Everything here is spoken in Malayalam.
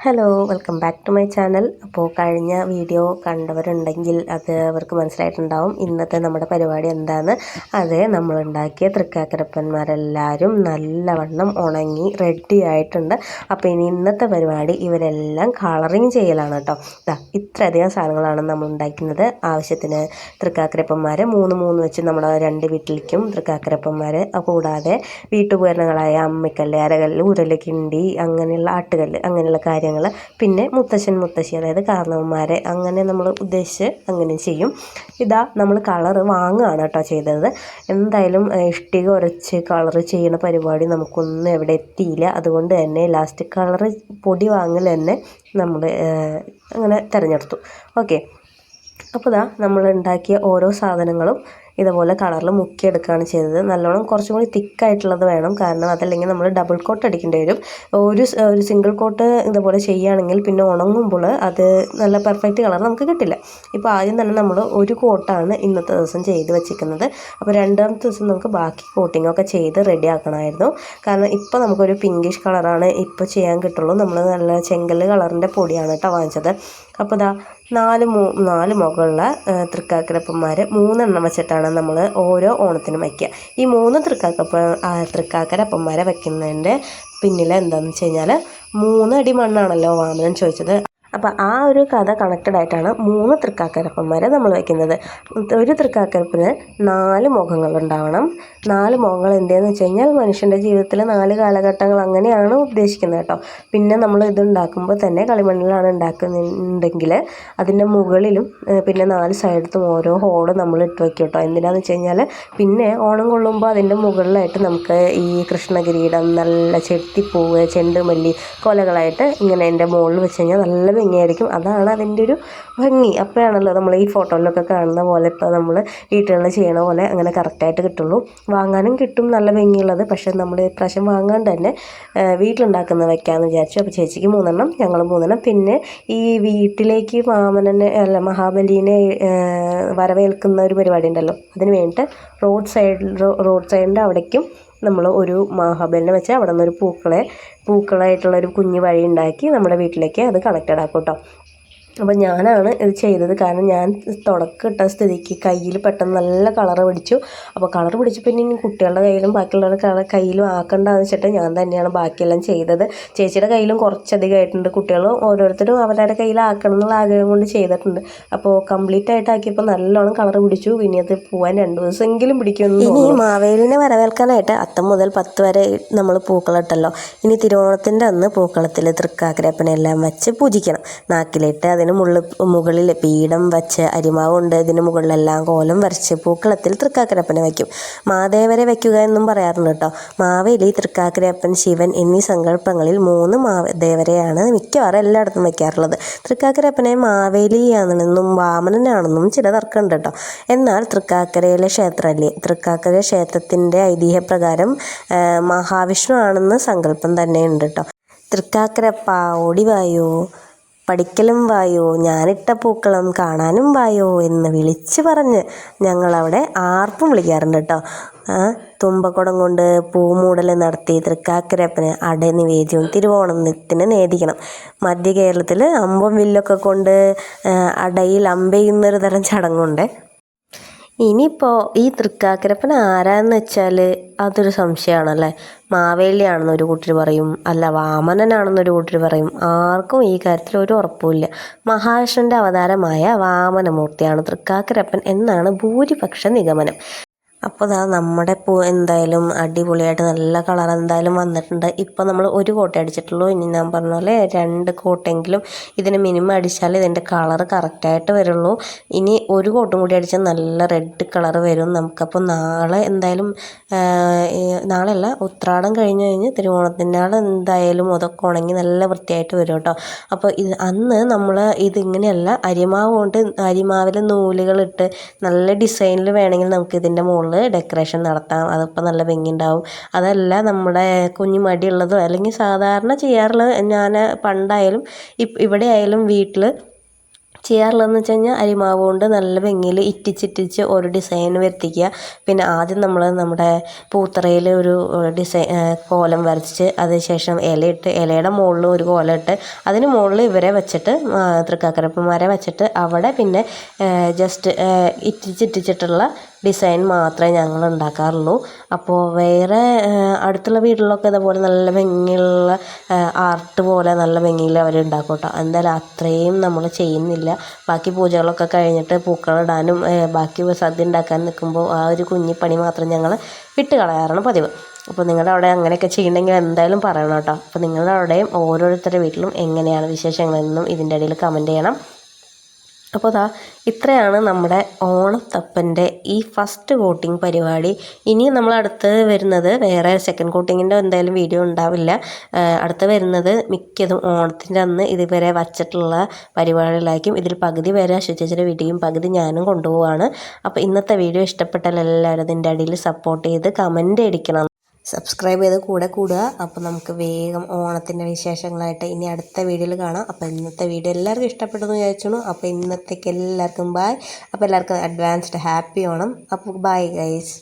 Hello welcome back to my channel അപ്പോൾ കഴിഞ്ഞ വീഡിയോ കണ്ടവരുണ്ടെങ്കിൽ അത് അവർക്ക് മനസ്സിലായിട്ടുണ്ടാവും. ഇന്നത്തെ നമ്മുടെ പരിപാടി എന്താണ്? അതെ നമ്മളുണ്ടാക്കിയ തൃക്കാക്കരപ്പന്മാരെല്ലാവരും നല്ലവണ്ണം ഉണങ്ങി റെഡി ആയിട്ടുണ്ട്. അപ്പോൾ ഇനി ഇന്നത്തെ പരിപാടി ഇവരെല്ലാം കളറിങ് ചെയ്യലാണ് കേട്ടോ. ഇതാ ഇത്രയധികം സാധനങ്ങളാണ് നമ്മൾ ഉണ്ടാക്കുന്നത്. ആവശ്യത്തിന് തൃക്കാക്കരപ്പന്മാർ മൂന്ന് മൂന്ന് വെച്ച് നമ്മുടെ രണ്ട് വീട്ടിലേക്കും തൃക്കാക്കരപ്പന്മാർ കൂടാതെ വീട്ടുപകരണങ്ങളായ അമ്മിക്കല്ല് അരകല്ല് ഉരൽ കിണ്ടി അങ്ങനെയുള്ള ആട്ടുകല്ല് അങ്ങനെയുള്ള കാര്യങ്ങൾ പിന്നെ മുത്തശ്ശൻ മുത്തശ്ശി അതായത് കാരണവന്മാരെ അങ്ങനെ നമ്മൾ ഉദ്ദേശിച്ച് അങ്ങനെ ചെയ്യും. ഇതാ നമ്മൾ കളർ വാങ്ങുകയാണ് കേട്ടോ ചെയ്തത്. എന്തായാലും ഇഷ്ടിക ഉരച്ച് കളറ് ചെയ്യുന്ന പരിപാടി നമുക്കൊന്നും എവിടെ എത്തിയില്ല. അതുകൊണ്ട് തന്നെ ലാസ്റ്റ് കളർ പൊടി വാങ്ങൽ തന്നെ നമ്മൾ അങ്ങനെ തിരഞ്ഞെടുത്തു. ഓക്കെ അപ്പോൾ ഇതാ നമ്മൾ ഉണ്ടാക്കിയ ഓരോ സാധനങ്ങളും ഇതുപോലെ കളറിൽ മുക്കിയെടുക്കുകയാണ് ചെയ്തത് നല്ലോണം കുറച്ചും കൂടി തിക്കായിട്ടുള്ളത് വേണം. കാരണം അതല്ലെങ്കിൽ നമ്മൾ ഡബിൾ കോട്ട് അടിക്കേണ്ടി വരും. ഒരു ഒരു സിംഗിൾ കോട്ട് ഇതുപോലെ ചെയ്യുകയാണെങ്കിൽ പിന്നെ ഉണങ്ങുമ്പോൾ അത് നല്ല പെർഫെക്റ്റ് കളർ നമുക്ക് കിട്ടില്ല. ഇപ്പോൾ ആദ്യം തന്നെ നമ്മൾ ഒരു കോട്ടാണ് ഇന്നത്തെ ദിവസം ചെയ്ത് വെച്ചിരിക്കുന്നത്. അപ്പോൾ രണ്ടാമത്തെ ദിവസം നമുക്ക് ബാക്കി കോട്ടിംഗ് ഒക്കെ ചെയ്ത് റെഡി ആക്കണമായിരുന്നു. കാരണം ഇപ്പോൾ നമുക്കൊരു പിങ്കിഷ് കളറാണ് ഇപ്പോൾ ചെയ്യാൻ കിട്ടുള്ളൂ. നമ്മൾ നല്ല ചെങ്കൽ കളറിന്റെ പൊടിയാണ് കേട്ടോ വാങ്ങിച്ചത്. അപ്പോൾ ഇതാ നാല് മൂ നാല് മുകളിലെ തൃക്കാക്കരപ്പന്മാർ മൂന്നെണ്ണം വെച്ചിട്ടാണ് നമ്മൾ ഓരോ ഓണത്തിനും വയ്ക്കുക. ഈ മൂന്ന് തൃക്കാക്കപ്പ തൃക്കാക്കരപ്പന്മാരെ വയ്ക്കുന്നതിന്റെ പിന്നിൽ എന്താണെന്ന് വെച്ച് കഴിഞ്ഞാൽ മൂന്നടി മണ്ണാണല്ലോ വാമനൻ ചോദിച്ചത്. അപ്പോൾ ആ ഒരു കഥ കണക്റ്റഡ് ആയിട്ടാണ് മൂന്ന് തൃക്കാക്കരപ്പന്മാരെ നമ്മൾ വയ്ക്കുന്നത് ഒരു തൃക്കാക്കരപ്പിന് നാല് മുഖങ്ങളുണ്ടാവണം നാല് മുഖങ്ങൾ എന്തെന്ന് വെച്ച് കഴിഞ്ഞാൽ മനുഷ്യന്റെ ജീവിതത്തിൽ നാല് കാലഘട്ടങ്ങൾ അങ്ങനെയാണ് ഉദ്ദേശിക്കുന്നത് കേട്ടോ. പിന്നെ നമ്മൾ ഇത് ഉണ്ടാക്കുമ്പോൾ തന്നെ കളിമണ്ണിലാണ് ഉണ്ടാക്കുന്നുണ്ടെങ്കിൽ അതിന്റെ മുകളിലും പിന്നെ നാല് സൈഡത്തും ഓരോ ഹോൾ നമ്മൾ ഇട്ട് വയ്ക്കും കേട്ടോ. എന്തിനാന്ന് വെച്ച് കഴിഞ്ഞാൽ പിന്നെ ഓണം കൊള്ളുമ്പോൾ അതിന്റെ മുകളിലായിട്ട് നമുക്ക് ഈ കൃഷ്ണകിരീടം നല്ല ചെത്തിപ്പൂവ് ചെണ്ടുമല്ലി കൊലകളായിട്ട് ഇങ്ങനെ എന്റെ മുകളിൽ വെച്ച് കഴിഞ്ഞാൽ നല്ല ഭംഗിയായിരിക്കും. അതാണ് അതിന്റെ ഒരു ഭംഗി. അപ്പോഴാണല്ലോ നമ്മൾ ഈ ഫോട്ടോയിലൊക്കെ കാണുന്ന പോലെ ഇപ്പോൾ നമ്മൾ വീട്ടുകളിൽ ചെയ്യണ പോലെ അങ്ങനെ കറക്റ്റായിട്ട് കിട്ടുള്ളൂ. വാങ്ങാനും കിട്ടും നല്ല ഭംഗിയുള്ളത്. പക്ഷേ നമ്മൾ ഇപ്രാവശ്യം വാങ്ങാണ്ട് തന്നെ വീട്ടിലുണ്ടാക്കുന്നത് വയ്ക്കാമെന്ന് വിചാരിച്ചു. അപ്പോൾ ചേച്ചിക്ക് മൂന്നെണ്ണം ഞങ്ങൾ മൂന്നെണ്ണം. പിന്നെ ഈ വീട്ടിലേക്ക് മാമനെ അല്ല മഹാബലീനെ വരവേൽക്കുന്ന ഒരു പരിപാടി ഉണ്ടല്ലോ. അതിന് വേണ്ടിയിട്ട് റോഡ് സൈഡിൽ റോഡ് സൈഡിന്റെ അവിടേക്കും നമ്മൾ ഒരു മഹാബലിനെ വെച്ച് അവിടെ നിന്ന് ഒരു പൂക്കളെ പൂക്കളായിട്ടുള്ള ഒരു കുഞ്ഞു വഴി ഉണ്ടാക്കി നമ്മുടെ വീട്ടിലേക്ക് അത് കണക്റ്റഡ് ആക്കും കേട്ടോ. അപ്പോൾ ഞാനാണ് ഇത് ചെയ്തത്. കാരണം ഞാൻ തുടക്കം ഇട്ട സ്ഥിതിക്ക് കയ്യിൽ പെട്ടെന്ന് നല്ല കളർ പിടിച്ചു. അപ്പോൾ കളർ പിടിച്ചപ്പോൾ ഇനി കുട്ടികളുടെ കയ്യിലും ബാക്കിയുള്ളവരുടെ കളർ കയ്യിലും ആക്കണ്ടെന്ന് വെച്ചിട്ട് ഞാൻ തന്നെയാണ് ബാക്കിയെല്ലാം ചെയ്തത്. ചേച്ചിയുടെ കയ്യിലും കുറച്ചധികമായിട്ടുണ്ട്. കുട്ടികൾ ഓരോരുത്തരും അവരുടെ കയ്യിൽ ആക്കണം എന്നുള്ള ആഗ്രഹം കൊണ്ട് ചെയ്തിട്ടുണ്ട്. അപ്പോൾ കംപ്ലീറ്റ് ആയിട്ട് ആക്കിയപ്പോൾ നല്ലോണം കളർ പിടിച്ചു. പിന്നെ അത് പോകാൻ രണ്ട് ദിവസമെങ്കിലും പിടിക്കുമെന്ന് ഇനി മാവേലിനെ വരവേൽക്കാനായിട്ട് അത്തം മുതൽ പത്ത് വരെ നമ്മൾ പൂക്കളിട്ടല്ലോ. ഇനി തിരുവോണത്തിന്റെ അന്ന് പൂക്കളത്തിൽ തൃക്കാക്കരപ്പനെല്ലാം വെച്ച് പൂജിക്കണം. നാക്കിലിട്ട് അതിന് മുള്ളു മുകളിൽ പീഠം വെച്ച് അരിമാവ് കൊണ്ട് ഇതിന് മുകളിലെല്ലാം കോലം വരച്ച് പൂക്കളത്തിൽ തൃക്കാക്കരപ്പനെ വയ്ക്കും. മാതേവരെ വയ്ക്കുക എന്നും പറയാറുണ്ട് കേട്ടോ. മാവേലി തൃക്കാക്കരപ്പൻ ശിവൻ എന്നീ സങ്കല്പങ്ങളിൽ മൂന്ന് മാദേവരെയാണ് മിക്കവാറും എല്ലായിടത്തും വയ്ക്കാറുള്ളത്. തൃക്കാക്കരപ്പനെ മാവേലിയാണെന്നും വാമനനാണെന്നും ചില തർക്കമുണ്ട് കേട്ടോ. എന്നാൽ തൃക്കാക്കരയിലെ ക്ഷേത്രമല്ലേ തൃക്കാക്കര ക്ഷേത്രത്തിന്റെ ഐതിഹ്യപ്രകാരം മഹാവിഷ്ണു ആണെന്ന് സങ്കല്പം തന്നെയുണ്ട് കേട്ടോ. തൃക്കാക്കരപ്പ ഓടി വായോ? പഠിക്കലും വായോ ഞാനിട്ട പൂക്കളം കാണാനും വായോ എന്ന് വിളിച്ച് പറഞ്ഞ് ഞങ്ങളവിടെ ആർപ്പും വിളിക്കാറുണ്ട് കേട്ടോ. തുമ്പക്കുടം കൊണ്ട് പൂമൂടൽ നടത്തി തൃക്കാക്കരപ്പന് അട നിവേദ്യവും തിരുവോണത്തിന് നേദിക്കണം മധ്യ കേരളത്തിൽ അമ്പം വില്ലൊക്കെ കൊണ്ട് അടയിൽ അമ്പെയ്യുന്നൊരു തരം ചടങ്ങുണ്ട്. ഇനിയിപ്പോൾ ഈ തൃക്കാക്കരപ്പൻ ആരാന്ന് വെച്ചാൽ അതൊരു സംശയമാണല്ലേ മാവേലിയാണെന്ന് ഒരു കൂട്ടർ പറയും. അല്ല വാമനനാണെന്നൊരു കൂട്ടർ പറയും. ആർക്കും ഈ കാര്യത്തിൽ ഒരു ഉറപ്പുമില്ല. മഹാവിഷ്ണുവിന്റെ അവതാരമായ വാമനമൂർത്തിയാണ് തൃക്കാക്കരപ്പൻ എന്നാണ് ഭൂരിപക്ഷ നിഗമനം. അപ്പോൾ ഇതാ നമ്മുടെ പൂ എന്തായാലും അടിപൊളിയായിട്ട് നല്ല കളർ എന്തായാലും വന്നിട്ടുണ്ട്. ഇപ്പോൾ നമ്മൾ ഒരു കോട്ട അടിച്ചിട്ടുള്ളൂ. ഇനി ഞാൻ പറഞ്ഞ പോലെ രണ്ട് കോട്ടെങ്കിലും ഇതിന് മിനിമം അടിച്ചാൽ ഇതിന്റെ കളർ കറക്റ്റായിട്ട് വരുള്ളൂ. ഇനി ഒരു കോട്ടും കൂടി അടിച്ചാൽ നല്ല റെഡ് കളർ വരും നമുക്കപ്പോൾ നാളെ എന്തായാലും നാളെയല്ല ഉത്രാടം കഴിഞ്ഞ് കഴിഞ്ഞ് തിരുവോണത്തിന്റെ നാൾ എന്തായാലും അതൊക്കെ ഉണങ്ങി നല്ല വൃത്തിയായിട്ട് വരും കേട്ടോ. അപ്പോൾ ഇത് അന്ന് നമ്മൾ ഇതിങ്ങനെയല്ല അരിമാവ് കൊണ്ട് അരിമാവിൽ നൂലുകളിട്ട് നല്ല ഡിസൈനിൽ വേണമെങ്കിൽ നമുക്ക് ഇതിന്റെ മുകളിൽ ഡെക്കറേഷൻ നടത്താം. അതിപ്പോൾ നല്ല ഭംഗിയുണ്ടാവും. അതല്ല നമ്മുടെ കുഞ്ഞു മടിയുള്ളതോ അല്ലെങ്കിൽ സാധാരണ ചെയ്യാറുള്ളത് ഞാൻ പണ്ടായാലും ഇവിടെ ആയാലും വീട്ടിൽ ചെയ്യാറുള്ളതെന്ന് വെച്ച് കഴിഞ്ഞാൽ അരിമാവ് കൊണ്ട് നല്ല ഭംഗിയിൽ ഇറ്റിച്ചിറ്റിച്ച് ഒരു ഡിസൈൻ വരുത്തിക്കുക. പിന്നെ ആദ്യം നമ്മൾ നമ്മുടെ പൂത്തറയിൽ ഒരു ഡിസൈൻ കോലം വരച്ച് അതിനുശേഷം ഇലയിട്ട് ഇലയുടെ മുകളിൽ ഒരു കോലം ഇട്ട് അതിന് മുകളിൽ ഇവരെ വെച്ചിട്ട് തൃക്കാക്കരപ്പന്മാരെ വെച്ചിട്ട് അവിടെ പിന്നെ ജസ്റ്റ് ഇറ്റിച്ചിട്ടിച്ചിട്ടുള്ള ഡിസൈൻ മാത്രമേ ഞങ്ങൾ ഉണ്ടാക്കാറുള്ളൂ. അപ്പോൾ വേറെ അടുത്തുള്ള വീട്ടിലൊക്കെ ഇതുപോലെ നല്ല ഭംഗിയുള്ള ആർട്ട് പോലെ നല്ല ഭംഗിയിൽ അവർ ഉണ്ടാക്കും കേട്ടോ എന്തായാലും അത്രയും നമ്മൾ ചെയ്യുന്നില്ല. ബാക്കി പൂജകളൊക്കെ കഴിഞ്ഞിട്ട് പൂക്കളിടാനും ബാക്കി സദ്യ ഉണ്ടാക്കാൻ നിൽക്കുമ്പോൾ ആ ഒരു കുഞ്ഞിപ്പണി പണി മാത്രം ഞങ്ങൾ വിട്ട് കളയാറാണ് പതിവ്. അപ്പോൾ നിങ്ങളുടെ അവിടെ അങ്ങനെയൊക്കെ ചെയ്യണമെങ്കിൽ എന്തായാലും പറയണം കേട്ടോ. അപ്പോൾ നിങ്ങളുടെ അവിടെയും ഓരോരുത്തരുടെ വീട്ടിലും എങ്ങനെയാണ് വിശേഷങ്ങളെന്നും ഇതിന്റെ ഇടയിൽ കമന്റ് ചെയ്യണം. അപ്പോൾ ദാ ഇത്രയാണ് നമ്മുടെ ഓണത്തപ്പന്റെ ഈ ഫസ്റ്റ് കോട്ടിംഗ് പരിപാടി. ഇനി നമ്മൾ അടുത്ത് വരുന്നത് വേറെ സെക്കൻഡ് കോട്ടിങ്ങിന്റെ എന്തായാലും വീഡിയോ ഉണ്ടാവില്ല. അടുത്ത് വരുന്നത് മിക്കതും ഓണത്തിന്റെ അന്ന് ഇതുവരെ വച്ചിട്ടുള്ള പരിപാടികളായിരിക്കും. ഇതിൽ പകുതി വരെ അശ്വചേച്ചിയുടെ വീഡിയോയും പകുതി ഞാനും കൊണ്ടുപോവാണ്. അപ്പോൾ ഇന്നത്തെ വീഡിയോ ഇഷ്ടപ്പെട്ടാൽ എല്ലാവരും അതിന്റെ അടിയിൽ സപ്പോർട്ട് ചെയ്ത് കമന്റ് അടിക്കണം. സബ്സ്ക്രൈബ് ചെയ്ത് കൂടെ കൂടുക. അപ്പോൾ നമുക്ക് വേഗം ഓണത്തിന്റെ വിശേഷങ്ങളായിട്ട് ഇനി അടുത്ത വീഡിയോയിൽ കാണാം. അപ്പോൾ ഇന്നത്തെ വീഡിയോ എല്ലാവർക്കും ഇഷ്ടപ്പെട്ടെന്ന് വിചാരിച്ചു അപ്പോൾ ഇന്നത്തേക്ക് എല്ലാവർക്കും ബായ് അപ്പോൾ എല്ലാവർക്കും അഡ്വാൻസ്ഡ് ഹാപ്പി ഓണം. അപ്പോൾ ബായ് ഗൈസ്